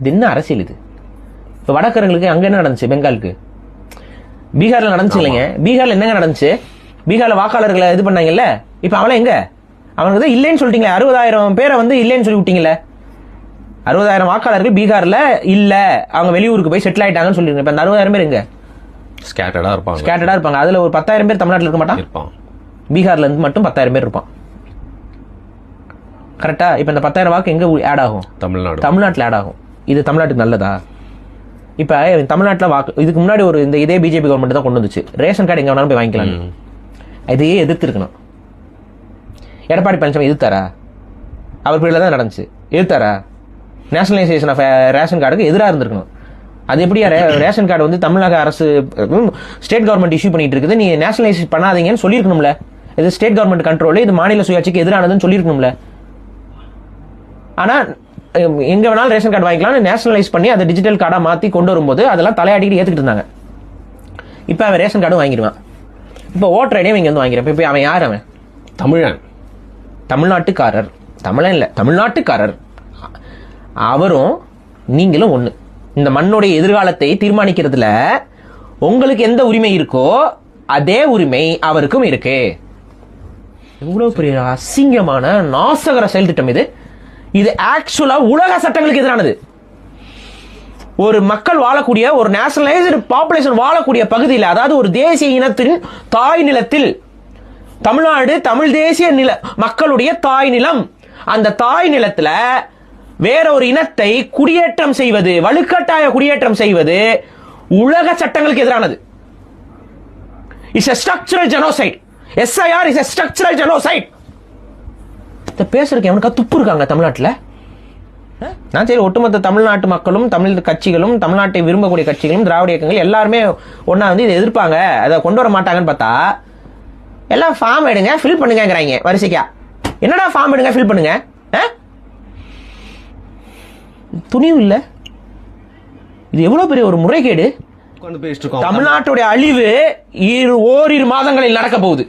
இது என்ன அரசியல் இது? இப்போ வடக்கர்களுக்கு அங்கே என்ன நடந்துச்சு பெங்காலுக்கு? பீகார்ல நடந்துச்சு இல்லைங்க. பீகார்ல என்னங்க நடந்துச்சு? பீகார்ல வாக்காளர்களை இது பண்ணாங்கல்ல? இப்போ அவன் எங்க? அவனுக்கு தான் இல்லைன்னு சொல்லிட்டீங்களே. அறுபதாயிரம் பேரை வந்து இல்லைன்னு சொல்லி விட்டீங்களே. அறுபதாயிரம் வாக்காளர்கள் பீகார்ல இல்ல. அவங்க வெளியூருக்கு போய் செட்டில் ஆயிட்டாங்கன்னு சொல்லிருங்க. இப்ப அந்த அறுபதாயிரம் பேர் எங்க? ஸ்கேட்டர்டா இருப்பாங்க. ஸ்கேட்டடா இருப்பாங்க. அதுல ஒரு பத்தாயிரம் பேர் தமிழ்நாட்டில் இருக்க மாட்டான்? இருப்பான். பீகார்ல இருந்து மட்டும் பத்தாயிரம் பேர் இருப்பான். கரெக்டா இப்ப இந்த பத்தாயிரம் வாக்கு எங்க ஆட் ஆகும்? தமிழ்நாடு. தமிழ்நாட்டில் ஆட் ஆகும். இது தமிழ்நாட்டுக்கு நல்லதா? இப்ப தமிழ்நாட்டில் வாக்கு இதுக்கு முன்னாடி ஒரு இந்த இதே பிஜேபி கவர்மெண்ட் தான் கொண்டு வந்துச்சு. ரேஷன் கார்டு எங்க வேணாலும் போய் வாங்கிக்கலாம். இதையே எதிர்த்து இருக்கணும் எடப்பாடி பழனிசாமி எதிர்த்தாரா? அவர் பேர்ல தான் நடந்துச்சு. எதிர்த்தாரா? நேஷனலைசேஷன் ஆஃப் ரேஷன் கார்டுக்கு எதிராக இருந்திருக்கணும். அது எப்படி ரேஷன் கார்டு வந்து தமிழக அரசு ஸ்டேட் கவர்மெண்ட் இஷ்யூ பண்ணிட்டு இருக்குது. நீ நேஷனலைஸ் பண்ணாதீங்கன்னு சொல்லியிருக்கணும்ல. இது ஸ்டேட் கவர்மெண்ட் கண்ட்ரோல் இது மாநில சுயாட்சிக்கு எதிரானதுன்னு சொல்லியிருக்கணும்ல. ஆனா அஹ், எங்க வேணாலும் ரேஷன் கார்டு வாங்கிக்கலாம் நேஷனலைஸ் பண்ணி அதை டிஜிட்டல் கார்டா மாத்தி கொண்டு வரும்போது அதெல்லாம் தலையாடிக்கிட்டு ஏத்துக்கிட்டு இருந்தாங்க. இப்போ அவன் ரேஷன் கார்டும் வாங்கிடுவான். இப்போ ஓட்டர் ஐடியும் இங்க வந்து வாங்கிறேன் இப்போ அவன் யார் அவன்? தமிழன். தமிழ்நாட்டுக்காரர். தமிழன் இல்லை தமிழ்நாட்டுக்காரர். அவரும் நீங்களும் ஒண்ணு. இந்த மண்ணுடைய எதிர்காலத்தை தீர்மானிக்கிறதுல உங்களுக்கு எந்த உரிமை இருக்கோ அதே உரிமை அவருக்கும் இருக்கு. எவ்வளவு பெரிய அசிங்கமான நாசகர செயல் திட்டம் இது. இது ஆக்சுவலா உலக சட்டங்களுக்கு எதிரானது. ஒரு மக்கள் வாழக்கூடிய ஒரு நேஷனலைஸ்டு பாப்புலேஷன் வாழக்கூடிய பகுதியில் அதாவது ஒரு தேசிய இனத்தின் தாய் நிலத்தில் தமிழ்நாடு தமிழ் தேசிய நில மக்களுடைய தாய் நிலம் அந்த தாய் நிலத்துல வேற ஒரு இனத்தை குடியேற்றம் செய்வது வலுக்கட்டாய குடியேற்றம் செய்வது உலக சட்டங்களுக்கு எதிரானது. It's a structural genocide SIR is a structural genocide பேசுறதுக்கு எவனுக்கா துப்பு இருக்காங்க தமிழ்நாட்டுல? நான் சரி ஒட்டுமொத்த தமிழ்நாட்டு மக்களும் தமிழ் கட்சிகளும் தமிழ்நாட்டை விரும்பக்கூடிய கட்சிகளும் திராவிட இயக்கங்கள் எல்லாருமே ஒண்ணா வந்து இதை எதிர்ப்பாங்க. அதை கொண்டு வர மாட்டாங்கன்னு பார்த்தா எல்லாம் ஃபார்ம் எடுங்க ஃபில் பண்ணுங்கங்கறாங்க வரிசைக்கா. என்னடா ஃபார்ம் எடுங்க ஃபில் பண்ணுங்க? துணிவு இல்ல. இது எவ்வளவு பெரிய ஒரு முறைகேடு? தமிழ்நாட்டுடைய அழிவு இரு ஓரிரு மாதங்களில் நடக்க போகுது.